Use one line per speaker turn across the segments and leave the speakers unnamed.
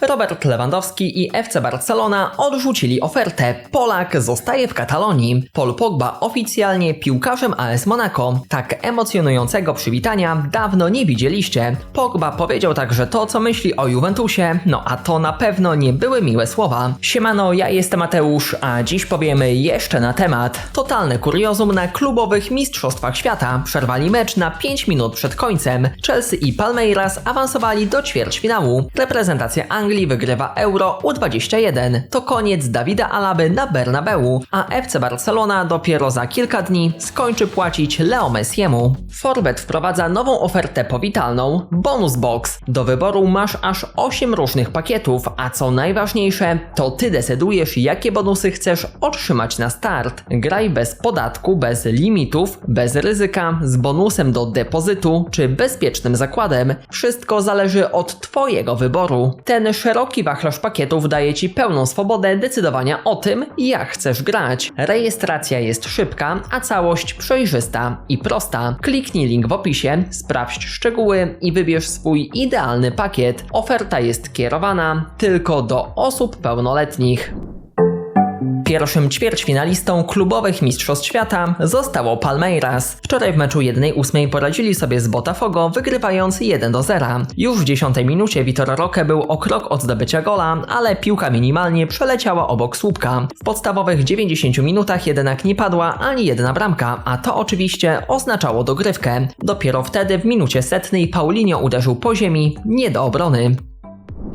Robert Lewandowski i FC Barcelona odrzucili ofertę. Polak zostaje w Katalonii. Paul Pogba oficjalnie piłkarzem AS Monaco. Tak emocjonującego przywitania dawno nie widzieliście. Pogba powiedział także to, co myśli o Juventusie, no a to na pewno nie były miłe słowa. Siemano, ja jestem Mateusz, a dziś powiemy jeszcze na temat. Totalne kuriozum na klubowych mistrzostwach świata. Przerwali mecz na 5 minut przed końcem. Chelsea i Palmeiras awansowali do ćwierćfinału. Reprezentacja Anglii wygrywa Euro U21. To koniec Dawida Alaby na Bernabeu, a FC Barcelona dopiero za kilka dni skończy płacić Leo Messiemu. Forbet wprowadza nową ofertę powitalną Bonus Box. Do wyboru masz aż 8 różnych pakietów, a co najważniejsze, to ty decydujesz jakie bonusy chcesz otrzymać na start. Graj bez podatku, bez limitów, bez ryzyka, z bonusem do depozytu czy bezpiecznym zakładem. Wszystko zależy od twojego wyboru. Ten szeroki wachlarz pakietów daje ci pełną swobodę decydowania o tym, jak chcesz grać. Rejestracja jest szybka, a całość przejrzysta i prosta. Kliknij link w opisie, sprawdź szczegóły i wybierz swój idealny pakiet. Oferta jest kierowana tylko do osób pełnoletnich. Pierwszym ćwierćfinalistą klubowych Mistrzostw Świata zostało Palmeiras. Wczoraj w meczu 1-8 poradzili sobie z Botafogo, wygrywając 1 do 0. Już w 10 minucie Vitor Roque był o krok od zdobycia gola, ale piłka minimalnie przeleciała obok słupka. W podstawowych 90 minutach jednak nie padła ani jedna bramka, a to oczywiście oznaczało dogrywkę. Dopiero wtedy w minucie setnej Paulinho uderzył po ziemi, nie do obrony.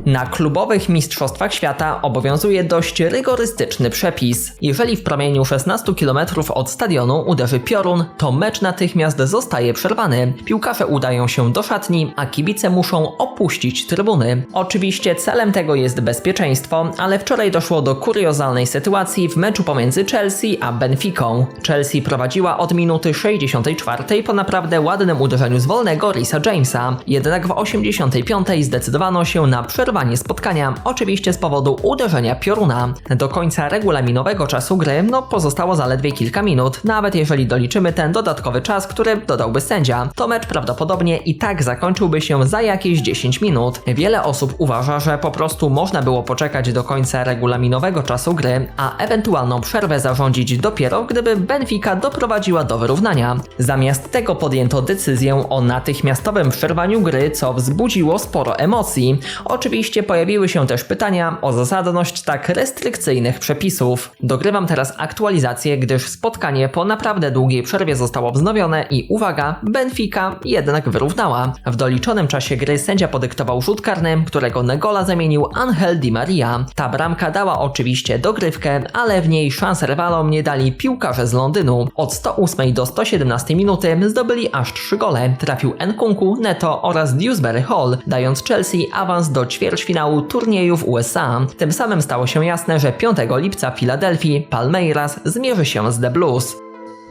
Na klubowych mistrzostwach świata obowiązuje dość rygorystyczny przepis. Jeżeli w promieniu 16 km od stadionu uderzy piorun, to mecz natychmiast zostaje przerwany. Piłkarze udają się do szatni, a kibice muszą opuścić trybuny. Oczywiście celem tego jest bezpieczeństwo, ale wczoraj doszło do kuriozalnej sytuacji w meczu pomiędzy Chelsea a Benficą. Chelsea prowadziła od minuty 64 po naprawdę ładnym uderzeniu z wolnego Risa Jamesa. Jednak w 85 zdecydowano się na przerwanie spotkania, oczywiście z powodu uderzenia pioruna. Do końca regulaminowego czasu gry no pozostało zaledwie kilka minut, nawet jeżeli doliczymy ten dodatkowy czas, który dodałby sędzia, to mecz prawdopodobnie i tak zakończyłby się za jakieś 10 minut. Wiele osób uważa, że po prostu można było poczekać do końca regulaminowego czasu gry, a ewentualną przerwę zarządzić dopiero, gdyby Benfica doprowadziła do wyrównania. Zamiast tego podjęto decyzję o natychmiastowym przerwaniu gry, co wzbudziło sporo emocji. Oczywiście pojawiły się też pytania o zasadność tak restrykcyjnych przepisów. Dogrywam teraz aktualizację, gdyż spotkanie po naprawdę długiej przerwie zostało wznowione i uwaga, Benfica jednak wyrównała. W doliczonym czasie gry sędzia podyktował rzut karny, którego Negola zamienił Angel Di Maria. Ta bramka dała oczywiście dogrywkę, ale w niej szans rywalom nie dali piłkarze z Londynu. Od 108 do 117 minuty zdobyli aż 3 gole. Trafił Nkunku, Neto oraz Dewsbury Hall, dając Chelsea awans do ćwierćfinału turnieju w USA. Tym samym stało się jasne, że 5 lipca w Filadelfii Palmeiras zmierzy się z The Blues.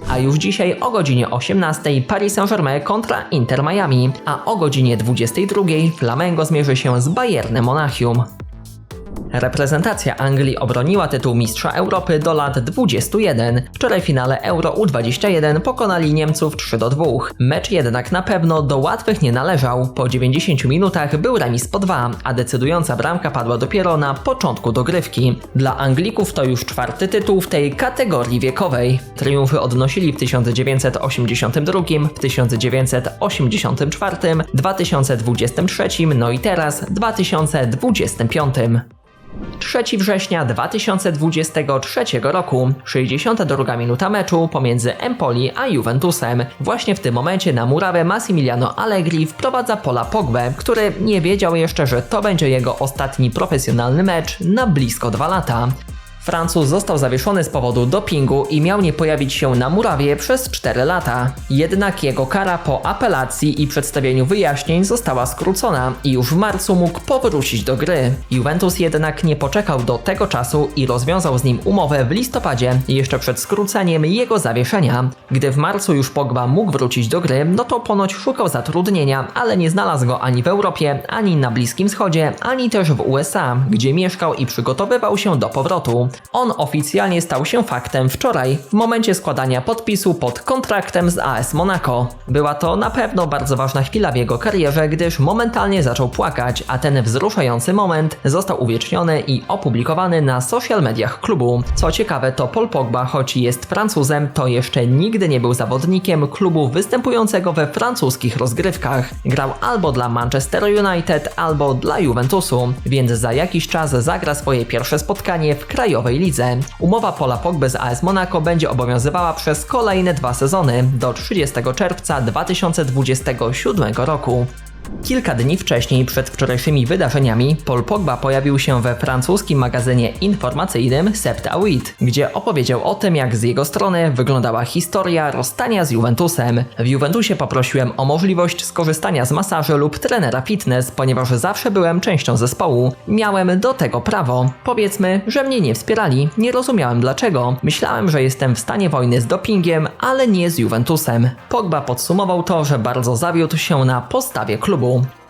A już dzisiaj o godzinie 18 Paris Saint-Germain kontra Inter Miami, a o godzinie 22 Flamengo zmierzy się z Bayernem Monachium. Reprezentacja Anglii obroniła tytuł mistrza Europy do lat 21. Wczoraj finale Euro U21 pokonali Niemców 3 do 2. Mecz jednak na pewno do łatwych nie należał. Po 90 minutach był remis po 2, a decydująca bramka padła dopiero na początku dogrywki. Dla Anglików to już czwarty tytuł w tej kategorii wiekowej. Triumfy odnosili w 1982, w 1984, 2023, no i teraz 2025. 3 września 2023 roku, 62 minuta meczu pomiędzy Empoli a Juventusem. Właśnie w tym momencie na murawę Massimiliano Allegri wprowadza Pola Pogbę, który nie wiedział jeszcze, że to będzie jego ostatni profesjonalny mecz na blisko dwa lata. Francuz został zawieszony z powodu dopingu i miał nie pojawić się na murawie przez 4 lata. Jednak jego kara po apelacji i przedstawieniu wyjaśnień została skrócona i już w marcu mógł powrócić do gry. Juventus jednak nie poczekał do tego czasu i rozwiązał z nim umowę w listopadzie, jeszcze przed skróceniem jego zawieszenia. Gdy w marcu już Pogba mógł wrócić do gry, no to ponoć szukał zatrudnienia, ale nie znalazł go ani w Europie, ani na Bliskim Wschodzie, ani też w USA, gdzie mieszkał i przygotowywał się do powrotu. On oficjalnie stał się faktem wczoraj, w momencie składania podpisu pod kontraktem z AS Monaco. Była to na pewno bardzo ważna chwila w jego karierze, gdyż momentalnie zaczął płakać, a ten wzruszający moment został uwieczniony i opublikowany na social mediach klubu. Co ciekawe, to Paul Pogba, choć jest Francuzem, to jeszcze nigdy nie był zawodnikiem klubu występującego we francuskich rozgrywkach. Grał albo dla Manchester United, albo dla Juventusu, więc za jakiś czas zagra swoje pierwsze spotkanie w lidze. Umowa Pola Pogby z AS Monaco będzie obowiązywała przez kolejne dwa sezony do 30 czerwca 2027 roku. Kilka dni wcześniej, przed wczorajszymi wydarzeniami, Paul Pogba pojawił się we francuskim magazynie informacyjnym Sept a Huit, gdzie opowiedział o tym, jak z jego strony wyglądała historia rozstania z Juventusem. W Juventusie poprosiłem o możliwość skorzystania z masażu lub trenera fitness, ponieważ zawsze byłem częścią zespołu. Miałem do tego prawo. Powiedzmy, że mnie nie wspierali, nie rozumiałem dlaczego. Myślałem, że jestem w stanie wojny z dopingiem, ale nie z Juventusem. Pogba podsumował to, że bardzo zawiódł się na postawie klubu. clickable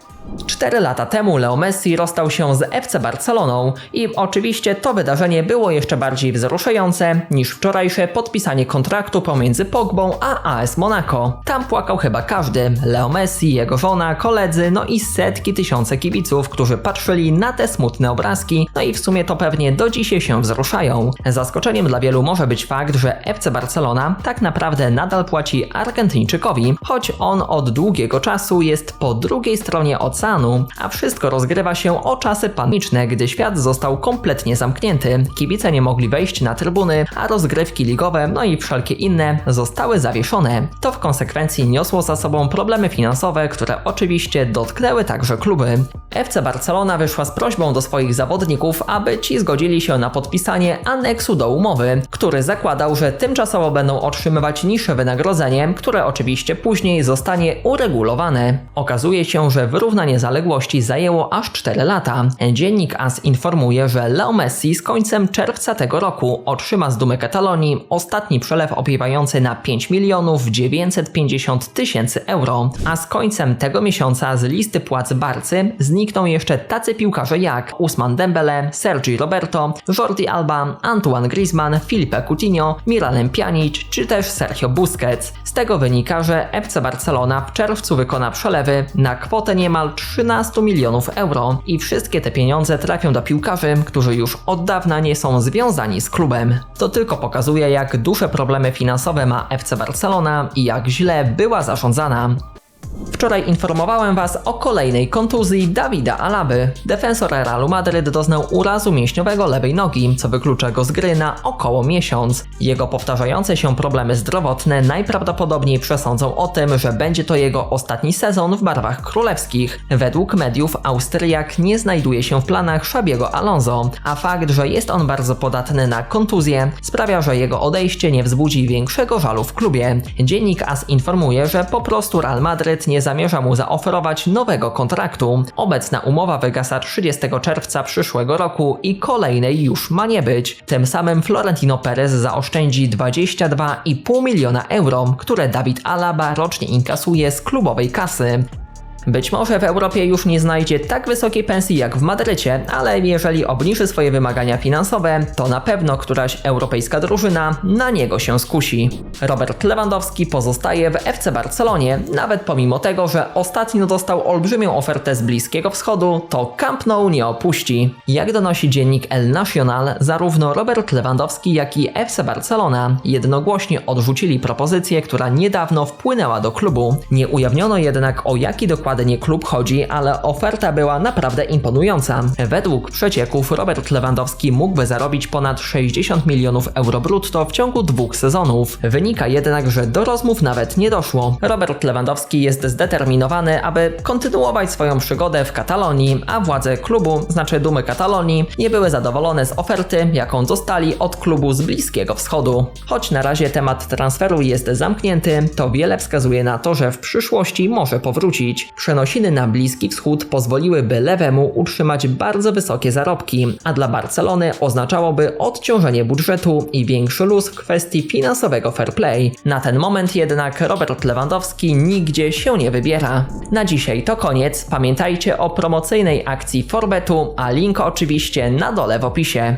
Cztery lata temu Leo Messi rozstał się z FC Barceloną i oczywiście to wydarzenie było jeszcze bardziej wzruszające niż wczorajsze podpisanie kontraktu pomiędzy Pogbą a AS Monaco. Tam płakał chyba każdy, Leo Messi, jego żona, koledzy, no i setki tysiące kibiców, którzy patrzyli na te smutne obrazki, no i w sumie to pewnie do dzisiaj się wzruszają. Zaskoczeniem dla wielu może być fakt, że FC Barcelona tak naprawdę nadal płaci Argentyńczykowi, choć on od długiego czasu jest po drugiej stronie oceanu, a wszystko rozgrywa się o czasy pandemiczne, gdy świat został kompletnie zamknięty. Kibice nie mogli wejść na trybuny, a rozgrywki ligowe, no i wszelkie inne zostały zawieszone. To w konsekwencji niosło za sobą problemy finansowe, które oczywiście dotknęły także kluby. FC Barcelona wyszła z prośbą do swoich zawodników, aby ci zgodzili się na podpisanie aneksu do umowy, który zakładał, że tymczasowo będą otrzymywać niższe wynagrodzenie, które oczywiście później zostanie uregulowane. Okazuje się, że wyrównanie zaległości zajęło aż 4 lata. Dziennik AS informuje, że Leo Messi z końcem czerwca tego roku otrzyma z Dumy Katalonii ostatni przelew opiewający na 5 milionów 950 tysięcy euro, a z końcem tego miesiąca z listy płac Barcy znikną jeszcze tacy piłkarze jak Usman Dembele, Sergi Roberto, Jordi Alba, Antoine Griezmann, Filipe Coutinho, Miralem Pjanic czy też Sergio Busquets. Z tego wynika, że FC Barcelona w czerwcu wykona przelewy na kwotę niemal 13 milionów euro i wszystkie te pieniądze trafią do piłkarzy, którzy już od dawna nie są związani z klubem. To tylko pokazuje, jak duże problemy finansowe ma FC Barcelona i jak źle była zarządzana. Wczoraj informowałem Was o kolejnej kontuzji Dawida Alaby. Defensor Realu Madryt doznał urazu mięśniowego lewej nogi, co wyklucza go z gry na około miesiąc. Jego powtarzające się problemy zdrowotne najprawdopodobniej przesądzą o tym, że będzie to jego ostatni sezon w barwach królewskich. Według mediów Austriak nie znajduje się w planach Szabiego Alonso, a fakt, że jest on bardzo podatny na kontuzję, sprawia, że jego odejście nie wzbudzi większego żalu w klubie. Dziennik AS informuje, że po prostu Real Madryt nie zamierza mu zaoferować nowego kontraktu. Obecna umowa wygasa 30 czerwca przyszłego roku i kolejnej już ma nie być. Tym samym Florentino Perez zaoszczędzi 22,5 miliona euro, które Dawid Alaba rocznie inkasuje z klubowej kasy. Być może w Europie już nie znajdzie tak wysokiej pensji jak w Madrycie, ale jeżeli obniży swoje wymagania finansowe, to na pewno któraś europejska drużyna na niego się skusi. Robert Lewandowski pozostaje w FC Barcelonie, nawet pomimo tego, że ostatnio dostał olbrzymią ofertę z Bliskiego Wschodu, to Camp Nou nie opuści. Jak donosi dziennik El Nacional, zarówno Robert Lewandowski, jak i FC Barcelona jednogłośnie odrzucili propozycję, która niedawno wpłynęła do klubu. Nie ujawniono jednak o jaki dokładnie dokładnie klub chodzi, ale oferta była naprawdę imponująca. Według przecieków Robert Lewandowski mógłby zarobić ponad 60 milionów euro brutto w ciągu dwóch sezonów. Wynika jednak, że do rozmów nawet nie doszło. Robert Lewandowski jest zdeterminowany, aby kontynuować swoją przygodę w Katalonii, a władze klubu, znaczy Dumy Katalonii, nie były zadowolone z oferty, jaką dostali od klubu z Bliskiego Wschodu. Choć na razie temat transferu jest zamknięty, to wiele wskazuje na to, że w przyszłości może powrócić. Przenosiny na Bliski Wschód pozwoliłyby lewemu utrzymać bardzo wysokie zarobki, a dla Barcelony oznaczałoby odciążenie budżetu i większy luz w kwestii finansowego fair play. Na ten moment jednak Robert Lewandowski nigdzie się nie wybiera. Na dzisiaj to koniec. Pamiętajcie o promocyjnej akcji Forbetu, a link oczywiście na dole w opisie.